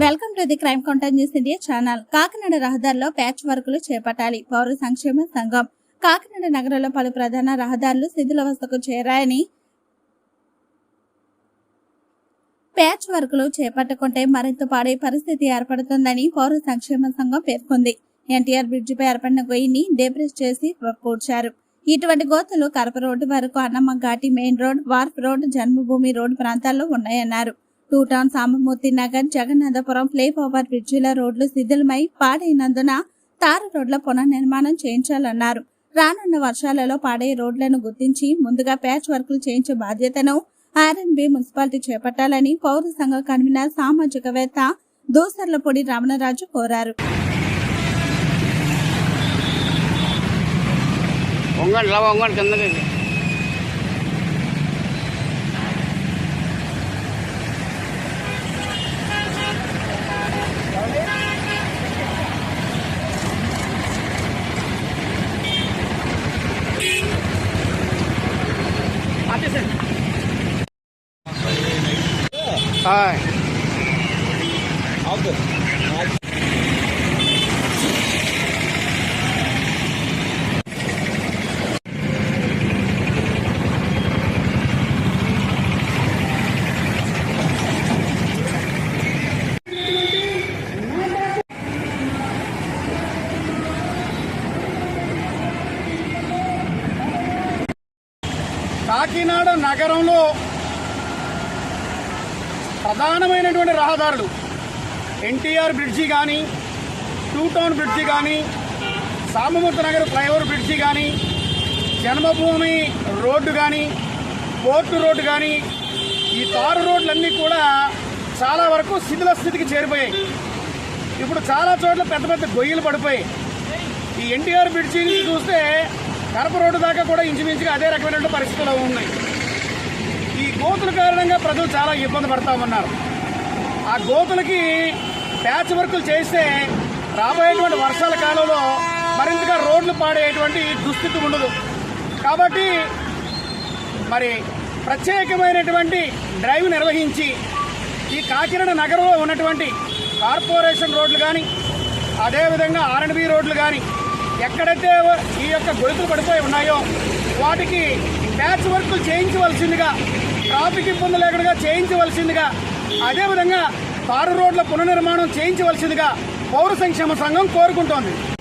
Welcome to the crime counter news India channel. Kakinada రహదారిలో patch వర్కులు చేపట్టాలి. పౌర సంక్షేమ సంఘం. కాకినాడ నగరంలో పలు ప్రధాన రహదారులు శిథిలావస్థకు చేరాయని ప్యాచ్ వర్కులు చేపట్టకుంటే మరింత పాడే పరిస్థితి ఏర్పడుతుందని పౌర సంక్షేమ సంఘం పేర్కొంది. ఎన్టీఆర్ బ్రిడ్జిపై ఏర్పడిన గొయ్యిని డెబ్రెస్ చేసి పూడ్చారు. ఇటువంటి గోతులు కరప రోడ్డు వరకు Annamma Ghati main road wharf road Janmabhoomi road ప్రాంతాల్లో ఉన్నాయన్నారు. Two town Sambamurthy Nagar Jagannathapuram flyover over బ్రిడ్జిల రోడ్లు శిథిలమై పాడైనందున తార రోడ్ల పునర్నిర్మాణం చేయించాలన్నారు. రానున్న వర్షాలలో పాడే రోడ్లను గుర్తించి ముందుగా ప్యాచ్ వర్కులు చేయించే బాధ్యతను ఆర్ఎన్బి మున్సిపాలిటీ చేపట్టాలని పౌర సంఘ కన్వీనర్ సామాజికవేత్త దూసర్లపూడి రమణరాజు కోరారు. వంగండి ఇలా వంగండి కిందకి హాయ్ కాకినాడ నగరంలో ప్రధానమైనటువంటి రహదారులు. ఎన్టీఆర్ బ్రిడ్జి కానీ టూ టౌన్ బ్రిడ్జి కానీ సామమూర్తి నగర్ ఫ్లైఓవర్ బ్రిడ్జి కానీ జన్మభూమి రోడ్డు కానీ పోర్టు రోడ్డు కానీ ఈ తారు రోడ్లన్నీ కూడా చాలా వరకు శిథిల స్థితికి చేరిపోయాయి. ఇప్పుడు చాలా చోట్ల పెద్ద పెద్ద గొయ్యలు పడిపోయాయి. ఈ ఎన్టీఆర్ బ్రిడ్జి చూస్తే కడప రోడ్డు దాకా కూడా ఇంచుమించుగా అదే రకమైనటువంటి పరిస్థితులు ఉన్నాయి. ఈ గోతుల కారణంగా ప్రజలు చాలా ఇబ్బంది పడతా ఉన్నారు. ఆ గోతులకి ప్యాచ్ వర్కులు చేస్తే రాబోయేటువంటి వర్షాల కాలంలో మరింతగా రోడ్లు పాడేటువంటి దుస్థితి ఉండదు. కాబట్టి మరి ప్రత్యేకమైనటువంటి డ్రైవ్ నిర్వహించి ఈ కాకినాడ నగరంలో ఉన్నటువంటి కార్పొరేషన్ రోడ్లు కానీ అదేవిధంగా ఆర్ఎండ్బి రోడ్లు కానీ ఎక్కడైతే ఈ యొక్క గొలుసులు పడిపోయి ఉన్నాయో వాటికి ప్యాచ్ వర్క్లు చేయించవలసిందిగా ట్రాఫిక్ ఇబ్బంది లేకుండా చేయించవలసిందిగా అదేవిధంగా తారు రోడ్ల పునర్నిర్మాణం చేయించవలసిందిగా పౌర సంక్షేమ సంఘం కోరుకుంటోంది.